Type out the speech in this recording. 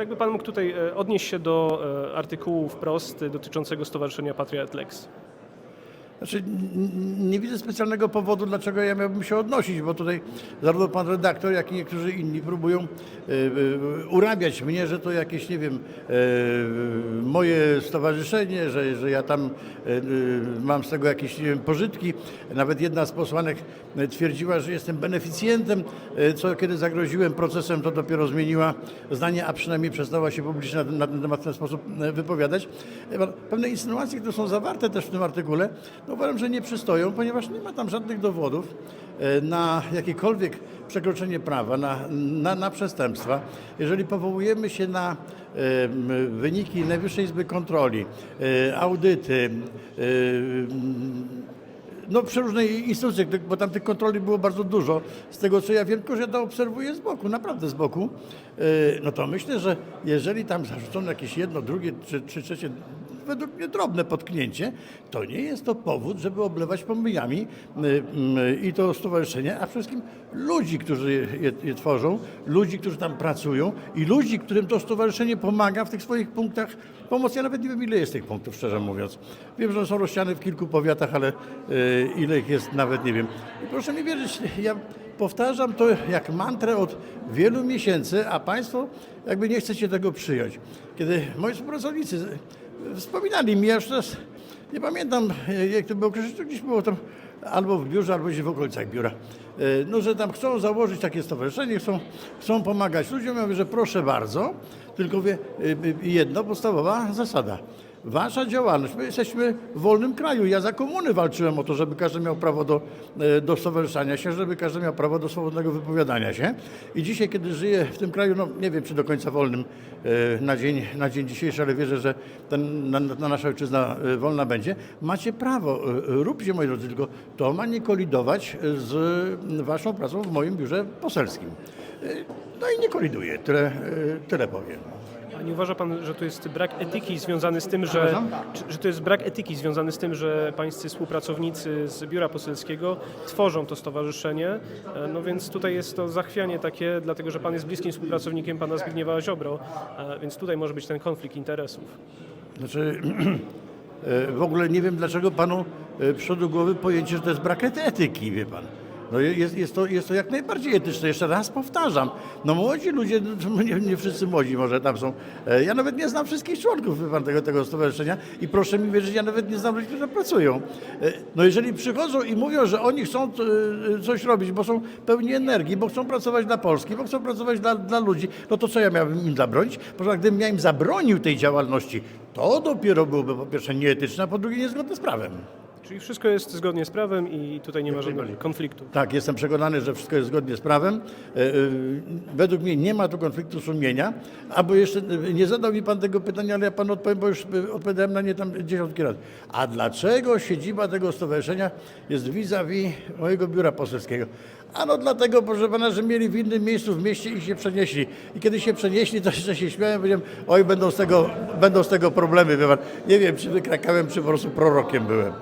Jakby pan mógł tutaj e, odnieść się do e, artykułu wprost e, dotyczącego Stowarzyszenia Patriot Lex. Znaczy, nie widzę specjalnego powodu, dlaczego ja miałbym się odnosić, bo tutaj zarówno pan redaktor, jak i niektórzy inni próbują e, e, urabiać mnie, że to jakieś, nie wiem, e, moje stowarzyszenie, że, że ja tam mam z tego jakieś, nie wiem, pożytki. Nawet jedna z posłanek twierdziła, że jestem beneficjentem, co kiedy zagroziłem procesem, to dopiero zmieniła zdanie, a przynajmniej przestała się publicznie na, ten- na ten temat w ten sposób wypowiadać. Pewne insynuacje, które są zawarte też w tym artykule, no uważam, że nie przystoją, ponieważ nie ma tam żadnych dowodów e, na jakiekolwiek przekroczenie prawa, na, na, na przestępstwa. Jeżeli powołujemy się na e, wyniki Najwyższej Izby Kontroli, e, audyty, no przeróżne instytucje, ty- bo tam tych kontroli było bardzo dużo. Z tego co ja wiem, tylko że ja to obserwuję z boku, naprawdę z boku. No to myślę, że jeżeli tam zarzucono jakieś jedno, drugie czy, czy trzecie, według mnie drobne potknięcie, to nie jest to powód, żeby oblewać pomyjami yy, yy, i to stowarzyszenie, a przede wszystkim ludzi, którzy je, je tworzą, ludzi, którzy tam pracują i ludzi, którym to stowarzyszenie pomaga w tych swoich punktach pomocy. Ja nawet nie wiem, ile jest tych punktów, szczerze mówiąc. Wiem, że są rozsiane w kilku powiatach, ale yy, ile ich jest, nawet nie wiem. I proszę mi wierzyć, ja powtarzam to jak mantrę od wielu miesięcy, a Państwo jakby nie chcecie tego przyjąć. Kiedy moi współpracownicy wspominali mi, ja nie pamiętam, jak to było gdzieś było tam albo w biurze, albo gdzieś w okolicach biura. E, No, że tam chcą założyć takie stowarzyszenie, chcą, chcą pomagać ludziom. Ja mówię, że proszę bardzo, tylko mówię, y, y, jedno podstawowa zasada. Wasza działalność, my jesteśmy w wolnym kraju. Ja za komuny walczyłem o to, żeby każdy miał prawo do, e, do stowarzyszania się, żeby każdy miał prawo do swobodnego wypowiadania się. I dzisiaj, kiedy żyję w tym kraju, no nie wiem, czy do końca wolnym e, na dzień, na dzień dzisiejszy, ale wierzę, że ten, na, na nasza ojczyzna e, wolna będzie, macie prawo, róbcie moi drodzy, tylko to ma nie kolidować z waszą pracą w moim biurze poselskim. No i nie koliduje, tyle, tyle powiem. A nie uważa pan, że to jest brak etyki związany z tym, że, że to jest brak etyki związany z tym, że pańscy współpracownicy z biura poselskiego tworzą to stowarzyszenie? E, No więc tutaj jest to zachwianie takie, dlatego że pan jest bliskim współpracownikiem pana Zbigniewa Ziobro, e, więc tutaj może być ten konflikt interesów. Znaczy, e, w ogóle nie wiem, dlaczego panu przyszło do głowy pojęcie, że to jest brak ety- etyki, wie pan. No je- jest, jest, to, jest to jak najbardziej etyczne. Jeszcze raz powtarzam. No młodzi ludzie, no, nie, nie wszyscy młodzi może tam są. E, Ja nawet nie znam wszystkich członków tego, tego stowarzyszenia i proszę mi wierzyć, ja nawet nie znam ludzi, którzy pracują. E, No jeżeli przychodzą i mówią, że oni chcą e, coś robić, bo są pełni energii, bo chcą pracować dla Polski, bo chcą pracować dla, dla ludzi, no to co ja miałbym im zabronić? Proszę, gdybym ja im zabronił tej działalności, to dopiero byłoby po pierwsze nieetyczne, a po drugie niezgodne z prawem. Czyli wszystko jest zgodnie z prawem i tutaj nie ma żadnego konfliktu. Tak, jestem przekonany, że wszystko jest zgodnie z prawem. E, e, Według mnie nie ma tu konfliktu sumienia, albo jeszcze e, nie zadał mi pan tego pytania, ale ja panu odpowiem, bo już odpowiadałem na nie tam dziesiątki razy. A dlaczego siedziba tego stowarzyszenia jest vis-a-vis mojego biura poselskiego? Ano dlatego, proszę pana, że mieli w innym miejscu w mieście i się przenieśli. I kiedy się przenieśli, to jeszcze się śmiałem, powiedziałem, oj, będą z tego, będą z tego problemy. Nie wiem, czy wykrakałem, czy po prostu prorokiem byłem.